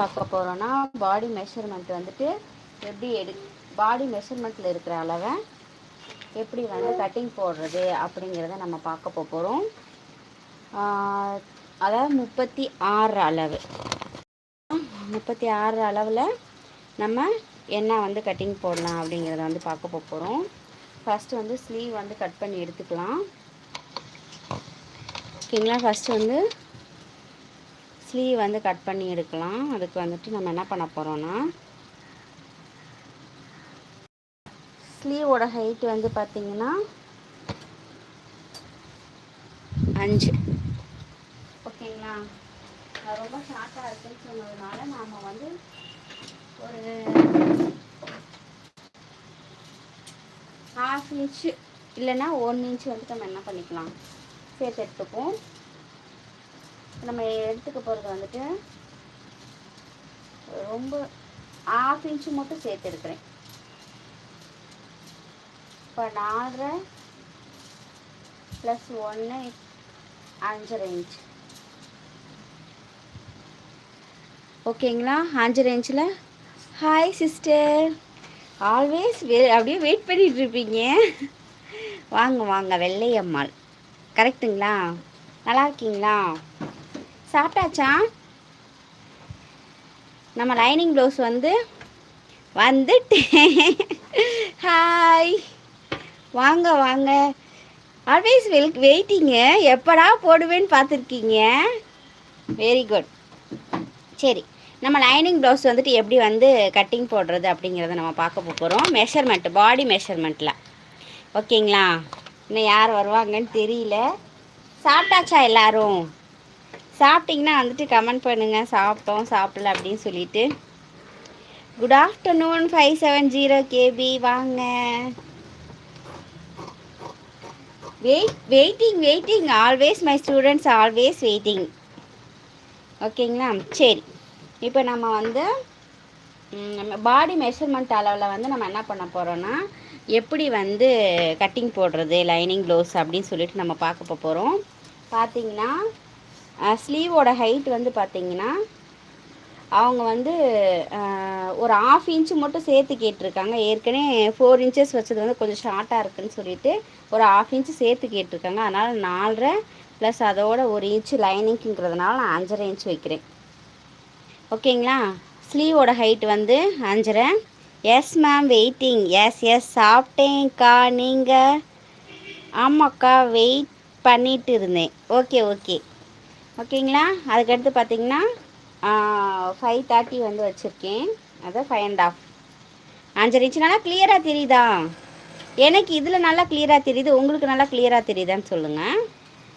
பார்க்க போகிறோன்னா பாடி மெஷர்மெண்ட் வந்துட்டு எப்படி எடு பாடி மெஷர்மெண்ட்டில் இருக்கிற அளவை எப்படி வந்து கட்டிங் போடுறது அப்படிங்கிறத நம்ம பார்க்க போகிறோம் அதாவது முப்பத்தி ஆறு அளவு. முப்பத்தி ஆறு அளவில் நம்ம என்ன வந்து கட்டிங் போடலாம் அப்படிங்கிறத வந்து பார்க்க போகிறோம் ஃபஸ்ட்டு வந்து ஸ்லீவ் வந்து கட் பண்ணி எடுத்துக்கலாம். ஓகேங்களா? ஃபஸ்ட்டு வந்து ஸ்லீவ் வந்து கட் பண்ணி எடுக்கலாம். அதுக்கு வந்துட்டு நம்ம என்ன பண்ண போகிறோன்னா ஸ்லீவோட ஹைட் வந்து பார்த்திங்கன்னா அஞ்சு. ஓகேங்களா ரொம்ப ஷார்ட்டாக இருக்குன்னு சொன்னதுனால நாம் வந்து ஒரு ஹாஃப் இன்ச்சு இல்லைன்னா ஒன் இன்ச்சு வந்துட்டு நம்ம என்ன பண்ணிக்கலாம்? சேர்த்து எடுத்துப்போம் நம்ம எடுத்துக்க போகிறது வந்துட்டு ரொம்ப ஆஃப் இன்ச்சு மட்டும் சேர்த்து எடுக்கிறேன். இப்போ நாலரை ப்ளஸ் ஒன்று அஞ்சரை இன்ச் ஓகேங்களா அஞ்சரை இன்ச்சில் ஹாய் சிஸ்டர் ஆல்வேஸ் வெ அப்படியே வெயிட் பண்ணிகிட்ருப்பீங்க வாங்க வாங்க வெள்ளையம்மாள். கரெக்டுங்களா நல்லா இருக்கீங்களா? சாப்பிட்டாச்சா? நம்ம லைனிங் ப்ளவுஸ் வந்து வந்துட்டேன் ஹாய் வாங்க வாங்க. ஆல்வேஸ் வெல் வெயிட்டிங்க எப்படா போடுவேன்னு பார்த்துருக்கீங்க? வெரி குட் சரி நம்ம லைனிங் ப்ளவுஸ் வந்துட்டு எப்படி வந்து கட்டிங் போடுறது அப்படிங்கிறத நம்ம பார்க்க போகிறோம் மெஷர்மெண்ட் பாடி மெஷர்மெண்ட்டில் ஓகேங்களா இன்னும் யார் வருவாங்கன்னு தெரியல. சாப்பிட்டாச்சா எல்லோரும்? சாப்பிட்டிங்கன்னா வந்துட்டு கமெண்ட் பண்ணுங்கள் சாப்பிட்டோம் சாப்பிடல அப்படின்னு சொல்லிட்டு. Good afternoon five seven zero KB வாங்க. Wait waiting waiting always my students always waiting ஓகேங்களா சரி. இப்போ நம்ம வந்து நம்ம பாடி மெஷர்மெண்ட் அளவில் வந்து நம்ம என்ன பண்ண போகிறோன்னா எப்படி வந்து கட்டிங் போடுறது லைனிங் ப்ளவுஸ் அப்படின்னு சொல்லிட்டு நம்ம பார்க்க போகிறோம் பார்த்தீங்கன்னா ஸ்லீவோட ஹைட் வந்து பார்த்திங்கன்னா அவங்க வந்து ஒரு ஆஃப் இன்ச்சு மட்டும் சேர்த்து கேட்டிருக்காங்க. ஏற்கனவே ஃபோர் இன்ச்சஸ் வச்சது வந்து கொஞ்சம் ஷார்ட்டாக இருக்குதுன்னு சொல்லிட்டு ஒரு ஆஃப் இன்ச்சு சேர்த்து கேட்டிருக்காங்க. அதனால் நாலரை ப்ளஸ் அதோட ஒரு இன்ச்சு லைனிங்க்குங்கிறதுனால நான் அஞ்சரை இன்ச்சு வைக்கிறேன். ஓகேங்களா? ஸ்லீவோட ஹைட் வந்து அஞ்சரை. Yes ma'am waiting yes yes சாப்பிட்டேங்க்கா நீங்கள் ஆமாக்கா வெயிட் பண்ணிட்டு இருந்தேன். ஓகே ஓகே ஓகேங்களா? அதுக்கடுத்து பார்த்தீங்கன்னா ஃபைவ் தேர்ட்டி வந்து வச்சுருக்கேன். அதான் ஃபைவ் அண்ட் ஆஃப் அஞ்சரை இன்ச்சு நல்லா கிளியராக தெரியுதா? எனக்கு இதில் நல்லா கிளியராக தெரியுது உங்களுக்கு நல்லா கிளியராக தெரியுதான்னு சொல்லுங்கள்